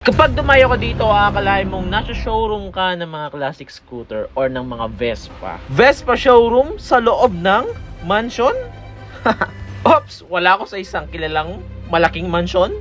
Kapag dumayo ka dito, akalain mong nasa showroom ka ng mga classic scooter or ng mga Vespa. Vespa showroom sa loob ng mansion? Ops, wala ako sa isang kilalang malaking mansion.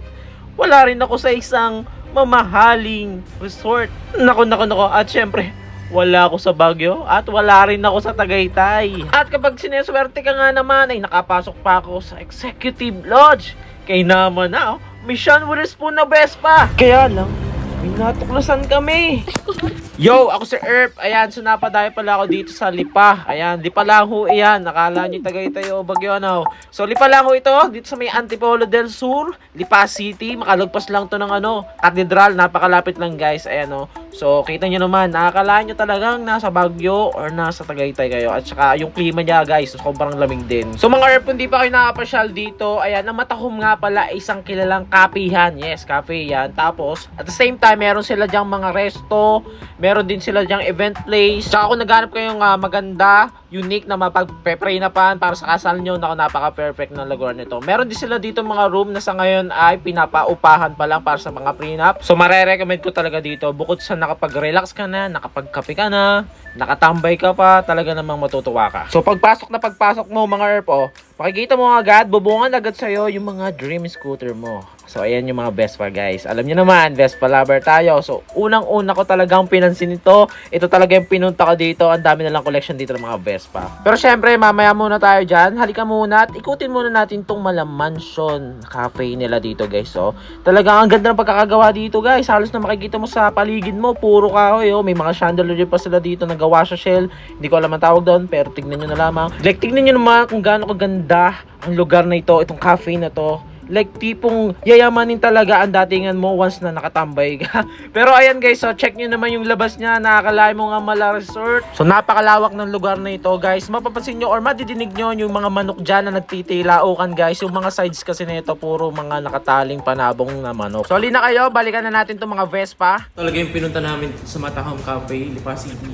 Wala rin ako sa isang mamahaling resort. Nako, nako, nako. At syempre, wala ako sa Baguio at wala rin ako sa Tagaytay. At kapag sineswerte ka nga naman ay nakapasok pa ako sa Executive Lodge. Kay naman na, oh, Mission Witherspoon na Vespa. Kaya lang, may natuklasan kami. Yo, ako si Erp. Ayan, so napadayo pala ako dito sa Lipa. Ayan, Lipa lang ho iyan. Nakala nyo Tagaytay o Bagyo ano. So Lipa lang ho ito, dito sa may Antipolo del Sur, Lipa City. Makalagpas lang to ng ano, Cathedral. Napakalapit lang guys. Ayan o. So kita nyo naman, nakakala nyo talagang nasa Bagyo or nasa Tagaytay kayo. At saka yung klima niya guys, sobrang lamig din. So mga Erp, kung di pa kayo nakapasyal dito, ayan, ang matahom nga pala isang kilalang kapihan. Yes, cafe yan. Tapos, at the same time, meron sila dyang mga resto, meron din sila dyang event place. Tsaka kung naghanap kayong ah, maganda, unique na mapag-pray na pan para sa kasal nyo, naku, napaka-perfect ng lugar nito. Meron din sila dito mga room na sa ngayon ay pinapaupahan pa lang para sa mga prenup. So, mare-recommend ko talaga dito. Bukod sa nakapag-relax ka na, nakapag-kape ka na, nakatambay ka pa, talaga namang matutuwa ka. So, pagpasok na pagpasok mo mga ERP, oh, makikita mo agad, bubungan agad sa'yo yung mga dream scooter mo. So, ayan yung mga Vespa, guys. Alam niyo naman, Vespa lover tayo. So, unang-una ko talagang pinansin ito. Ito talaga yung pinunta ko dito. Ang dami na lang collection dito ng mga Vespa. Pero syempre, mamaya muna tayo dyan. Halika muna at ikutin muna natin tong Malam Mansion cafe nila dito, guys. So, talagang ang ganda ng pagkakagawa dito, guys. Halos na makikita mo sa paligid mo, puro kahoy. Oh. May mga chandelier pa sila dito na gawa sa shell. Hindi ko alam ang tawag doon, pero tignan nyo na lamang. Like, tignan nyo naman kung gaano kaganda ang lugar na ito, itong cafe na to like tipong yayamanin talaga ang datingan mo once na nakatambay ka. Pero ayan guys, so check nyo naman yung labas niya. Nakakalain mo nga mala resort. So napakalawak ng lugar na ito guys. Mapapansin nyo or madidinig nyo yung mga manok dyan na nagtitilaukan guys. Yung mga sides kasi nito puro mga nakataling panabong na manok. So halina kayo, balikan na natin itong mga Vespa. Talaga yung pinunta namin sa Matahom Cafe, Lipa City.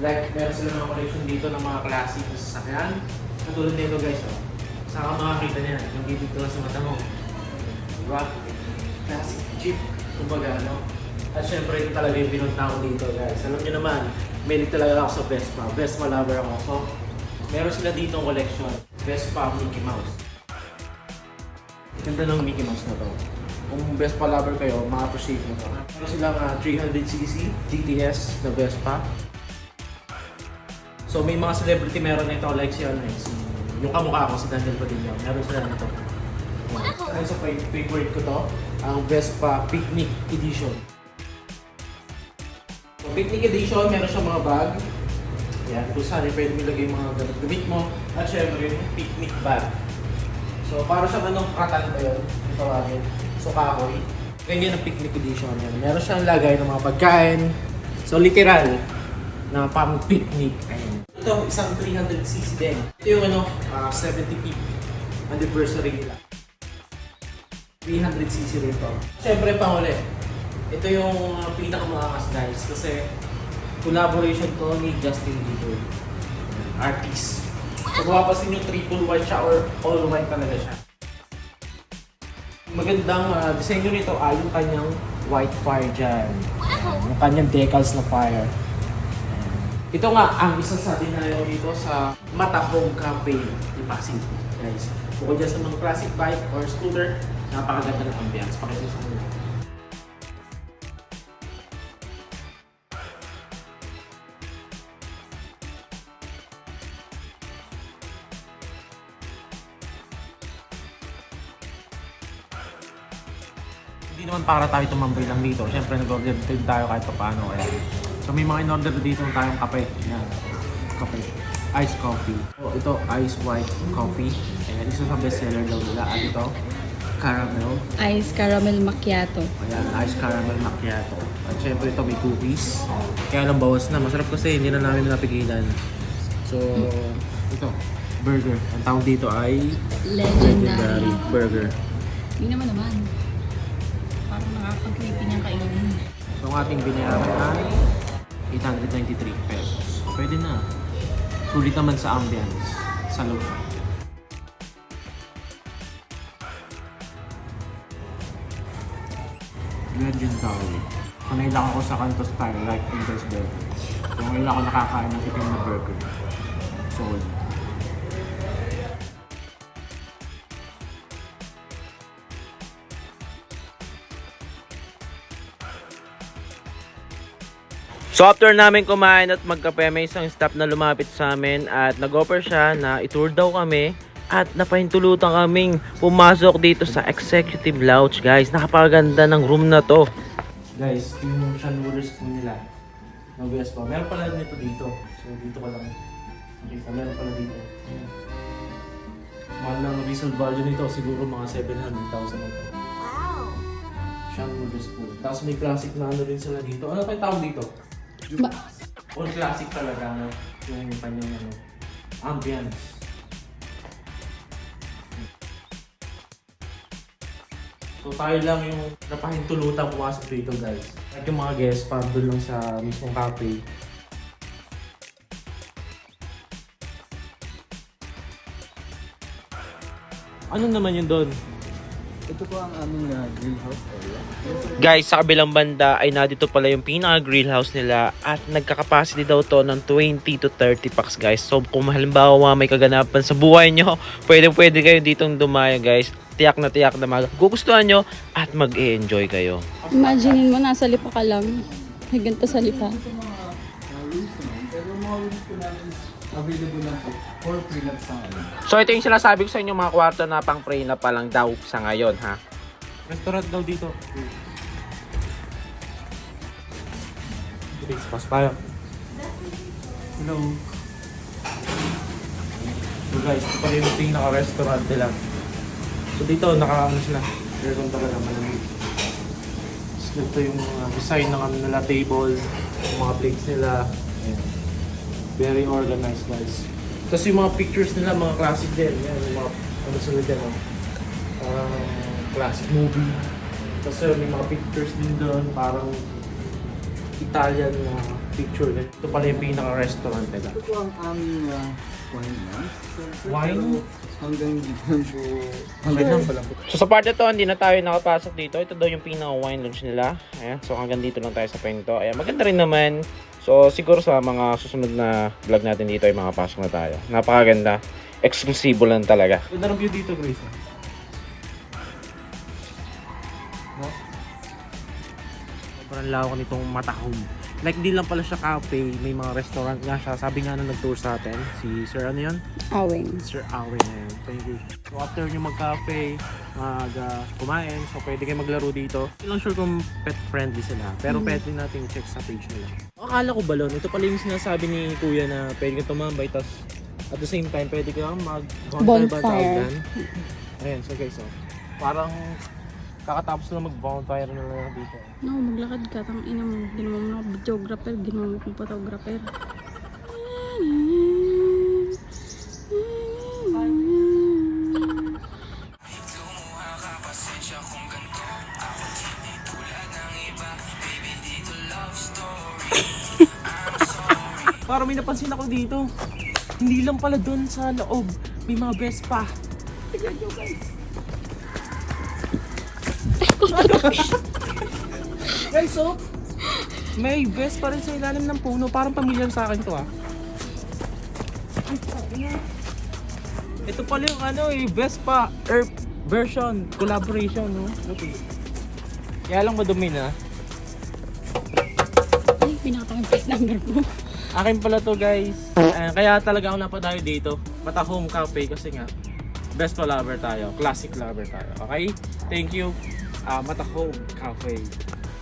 Like, meron sila mga collection dito ng mga classic na sasakyan. Katulad nito guys, oh. Saka makakita niya, yung bibig ko sa mata mo. Diba? Classic jeep, kumbaga, no? At syempre, ito talaga yung pinunta ko dito, guys. Alam niyo naman, may talaga ako sa Vespa. Vespa lover ako. So, meron sila dito ang collection. Vespa Mickey Mouse. Ganda ng Mickey Mouse na to. Kung Vespa lover kayo, ma-appreciate mo to. Meron silang ah, 300cc GTS na Vespa. So may mga celebrity meron nito like si ano eh, si yung kamukha ko si Daniel Padilla. Meron sila nito. Wow. Sa fa- favorite ko to? Ang Vespa Picnic Edition. So Picnic Edition, meron siyang mga bag. Yan, kung saan eh, pwede mo ilagay yung mga gamit mo. At syempre yung picnic bag. So para sa anong katan ba yun? Tawagin. So kahoy. Ganyan ang picnic edition yan. Meron siyang lagay ng mga pagkain. So literal na pang picnic. Ayun. Ito, isang 300cc din. Ito yung ano, ah, 75th anniversary nila. 300cc rin to. Siyempre, panghuli. Ito yung uh, pinakamakakas guys kasi collaboration to ni Justin Bieber. Artist. Kung mapapansin yung triple white siya or all white talaga siya. Magandang ah, disenyo nito ay yung kanyang white fire dyan. Ayan, Yung kanyang decals na fire. Ito nga ang isa sa dinayo dito sa Mata Home Cafe ni Pasig. Guys, bukod dyan sa mga classic bike or scooter, napakaganda ng ambience. Pakita sa mga. Hindi naman para tayo tumambay lang dito. Siyempre nag-order din tayo kahit pa paano. Ayan. So may mga in-order dito tayong kape. Ayan. Kape. Iced coffee. Oh, ito, ice white coffee. Ayan, isa sa bestseller daw nila. At ito, caramel. Ice caramel macchiato. Ayan, ice caramel macchiato. At syempre ito may cookies. Kaya lang bawas na. Masarap kasi hindi na namin napigilan. So, ito, burger. Ang tawag dito ay Legendary. burger. Hindi naman naman. Parang nakakag-creepy niyang kainin. So, ang ating binayaran ay 893 pesos. Pwede na. Sulit naman sa ambience. Sa loob. Sanay lang ako sa kanto style, like Angel's Burger. Lang ako nakakain ng itim na burger. Sold. So after namin kumain at magkape, may isang staff na lumapit sa amin at nag-offer siya na itour daw kami at napahintulutan kaming pumasok dito sa executive lounge guys. Napakaganda ng room na to. Guys, yung Shanwurers po nila. Nabias pa. Meron pala nito dito. So dito ka lang. Makita, meron pala dito. Ayan. Mahal ng resale value nito. Siguro mga 700,000 na ito. Wow. Shanwurers po. Tapos may classic na ano rin sila dito. Ano pa yung tawag dito? Ba- All classic talaga, no? Yung kanyang ano, ambience. So tayo lang yung napahintulutan pumasok dito guys. At yung mga guests, parang doon lang sa mismong cafe. Ano naman yun doon? Ito po ang aming uh, greenhouse area. Guys, sa kabilang banda ay nadito pala yung pinaka grillhouse nila at nagka-capacity daw to ng 20 to 30 packs guys. So kung halimbawa may kaganapan sa buhay nyo, pwede pwede kayo ditong dumaya guys. Tiyak na tiyak na magugustuhan nyo at mag-e-enjoy kayo. Imagine mo, nasa lipa ka lang. May ganito sa lipa. Available lang po for prenup sa ano. So ito yung sinasabi ko sa inyo mga kwarto na pang na pa lang daw sa ngayon ha. Restaurant daw dito. Please, pas tayo. Hello. So guys, ito pala yung pinaka-restaurant nila. So dito, naka ano sila. Meron talaga malamig. So ito yung mga design ng ano nila, table, yung mga plates nila. Very organized guys. Tapos yung mga pictures nila, mga classic din. Yan, yung mga ano sila din. Oh. Parang classic movie. Tapos yun, may mga pictures din doon. Parang Italian na picture. Ito pala yung pinaka-restaurant nila. Ito ang aming uh, wine lounge. So, Wine? pero Hanggang dito lang po. Hanggang lang po. So sa part na to, hindi na tayo nakapasok dito. Ito daw yung pinaka-wine lunch nila. Ayan, so hanggang dito lang tayo sa pinto. Ayan, maganda rin naman. So siguro sa mga susunod na vlog natin dito ay makapasok na tayo. Napakaganda. Exclusive lang talaga. Ganda ng view dito, Grace. No? Sobrang lawak nitong matahom. Like, di lang pala siya cafe. May mga restaurant nga siya. Sabi nga nung nag-tour sa atin, si Sir ano yun? Awing. Sir Awen na yun. Thank you. So after nyo mag-cafe, mag uh, kumain, so pwede kayo maglaro dito. Hindi lang sure kung pet friendly sila. Pero pwede natin check sa page nila. Akala ko balon, ito pala yung sinasabi ni kuya na pwede ka tumambay, tas at the same time pwede kang mag Bonfire. Ayan, so guys, oh, parang kakatapos lang mag-bonfire na lang dito. No, maglakad ka. Tang ina mo. Ginawa mo na videographer. Ginawa mo kong photographer. Parang may napansin ako dito. Hindi lang pala doon sa loob. May mga Vespa. Tignan nyo guys. guys, oh. May Vespa rin sa ilalim ng puno. Parang pamilyar sa akin to ah. Ito pala yung ano eh, Vespa Earth version, collaboration, no? Okay. Kaya lang madumi na. Ay, pinakita ko yung plate number mo. Akin pala to guys. Ayan, kaya talaga ako napadayo dito. Mata home cafe kasi nga best pa lover tayo. Classic lover tayo. Okay? Thank you. Ah, Mata home cafe.